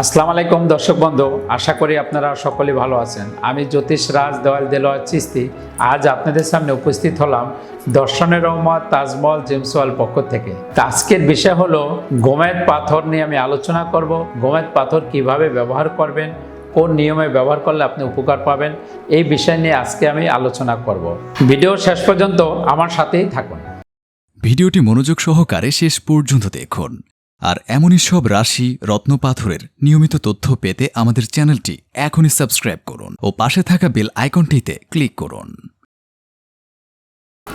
আসসালামু আলাইকুম দর্শক বন্ধু, আশা করি আপনারা সকলে ভালো আছেন। আমি জ্যোতিষ রাজ দেওয়াল দেলোয়ার চিস্তি। আজ আপনাদের সামনে উপস্থিত হলাম দর্শনের রহমত তাজমহল জেমসওয়াল পক্ষ থেকে। আজকের বিষয় হলো গোমেদ পাথর নিয়ে আমি আলোচনা করব। গোমেদ পাথর কীভাবে ব্যবহার করবেন, কোন নিয়মে ব্যবহার করলে আপনি উপকার পাবেন, এই বিষয় নিয়ে আজকে আমি আলোচনা করব। ভিডিও শেষ পর্যন্ত আমার সাথেই থাকুন। ভিডিওটি মনোযোগ সহকারে শেষ পর্যন্ত দেখুন। আর এমনই সব রাশি রত্নপাথরের নিয়মিত তথ্য পেতে আমাদের চ্যানেলটি এখনই সাবস্ক্রাইব করুন ও পাশে থাকা বেল আইকনটিতে ক্লিক করুন।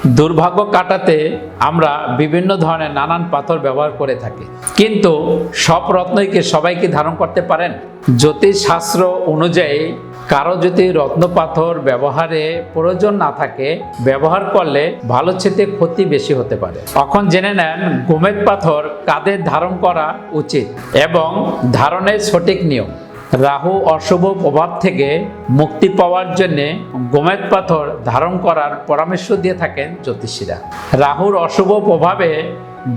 দুর্ভাগ্য কাটাতে আমরা বিভিন্ন ধরনের নানান পাথর ব্যবহার করে থাকি। কিন্তু সব রত্নই কি সবাইকে ধারণ করতে পারেন? জ্যোতিষ শাস্ত্র অনুযায়ী কারও যদি রত্ন পাথর ব্যবহারে প্রয়োজন না থাকে, ব্যবহার করলে ভালো চেতে ক্ষতি বেশি হতে পারে। এখন জেনে নেন, গোমেদ পাথর কাদের ধারণ করা উচিত এবং ধারণের সঠিক নিয়ম। রাহু অশুভ প্রভাব থেকে মুক্তি পাওয়ার জন্য গোমেদ পাথর ধারণ করার পরামর্শ দিয়ে থাকেন জ্যোতিষীরা। রাহুর অশুভ প্রভাবে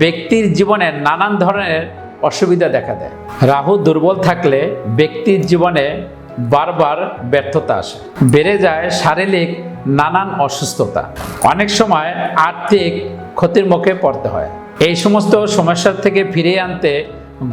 ব্যক্তির জীবনে নানান ধরনের অসুবিধা দেখা দেয়। রাহু দুর্বল থাকলে ব্যক্তির জীবনে বারবার ব্যর্থতা আসে। বেড়ে যায় শারীরিক নানান অসুস্থতা। অনেক সময় আর্থিক ক্ষতির মুখে পড়তে হয়। এই সমস্ত সমস্যার থেকে ফিরিয়ে আনতে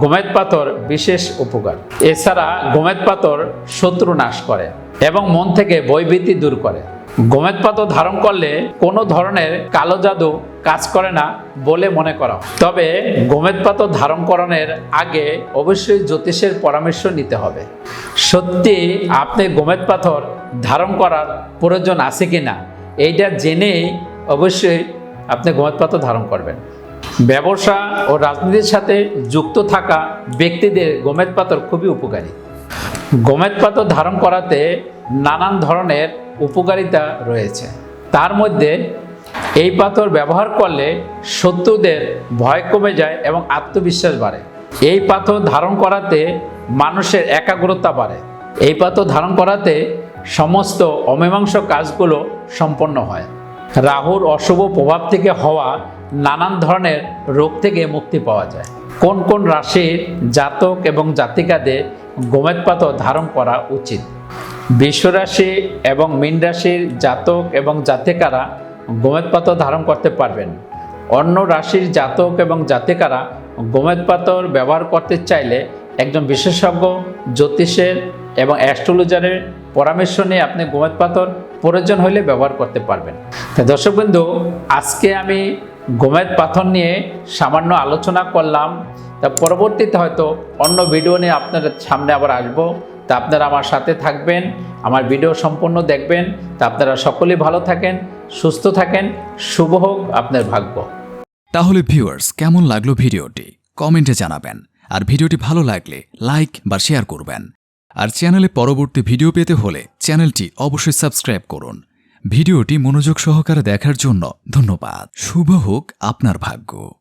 গোমেদ পাথর বিশেষ উপকার। এছাড়া গোমেদ পাথর শত্রু নাশ করে এবং মন থেকে বৈভীতি দূর করে। গোমেদ পাথর ধারণ করলে কোনো ধরনের কালো জাদু কাজ করে না বলে মনে করা তবে গোমেদ পাথর ধারণ করানোর আগে অবশ্যই জ্যোতিষের পরামর্শ নিতে হবে। সত্যি আপনি গোমেদ পাথর ধারণ করার প্রয়োজন আছে কি না? এইটা জেনেই অবশ্যই আপনি গোমেদ পাথর ধারণ করবেন। ব্যবসা ও রাজনীতির সাথে যুক্ত থাকা ব্যক্তিদের গোমেদ পাথর খুবই উপকারী। গোমেদ পাথর ধারণ করাতে নানান ধরনের উপকারিতা রয়েছে। তার মধ্যে এই পাথর ব্যবহার করলে শত্রুদের ভয় কমে যায় এবং আত্মবিশ্বাস বাড়ে। এই পাথর ধারণ করাতে মানুষের একাগ্রতা বাড়ে। এই পাথর ধারণ করাতে সমস্ত অমীমাংস কাজগুলো সম্পন্ন হয়। রাহুর অশুভ প্রভাব থেকে হওয়া নানান ধরনের রোগ থেকে মুক্তি পাওয়া যায়। কোন কোন রাশির জাতক এবং জাতিকাদের গোমেদ পাথর ধারণ করা উচিত? বিশ্বরাশি এবং মীন রাশির জাতক এবং জাতিকারা গোমেদ পাথর ধারণ করতে পারবেন। অন্য রাশির জাতক এবং জাতিকারা গোমেদ পাথর ব্যবহার করতে চাইলে একজন বিশেষজ্ঞ, জ্যোতিষের এবং অ্যাস্ট্রোলজারের পরামর্শ নিয়ে আপনি গোমেদ পাথর প্রয়োজন হলে ব্যবহার করতে পারবেন। তা দর্শকবৃন্দু আজকে আমি গোমেদ পাথর নিয়ে সামান্য আলোচনা করলাম। তা পরবর্তীতে হয়তো অন্য ভিডিও নিয়ে আপনাদের সামনে আবার আসব। তা আপনারা আমার সাথে থাকবেন, আমার ভিডিও সম্পূর্ণ দেখবেন। তা আপনারা সকলে ভালো থাকেন, সুস্থ থাকেন, শুভ হোক আপনার ভাগ্য। তাহলে ভিউয়ার্স কেমন লাগল ভিডিওটি? কমেন্টে জানাবেন। আর ভিডিওটি ভালো লাগলে লাইক বা শেয়ার করবেন। আর চ্যানেলে পরবর্তী ভিডিও পেতে হলে চ্যানেলটি অবশ্যই সাবস্ক্রাইব করুন। ভিডিওটি মনোযোগ সহকারে দেখার জন্য ধন্যবাদ। শুভ হোক আপনার ভাগ্য।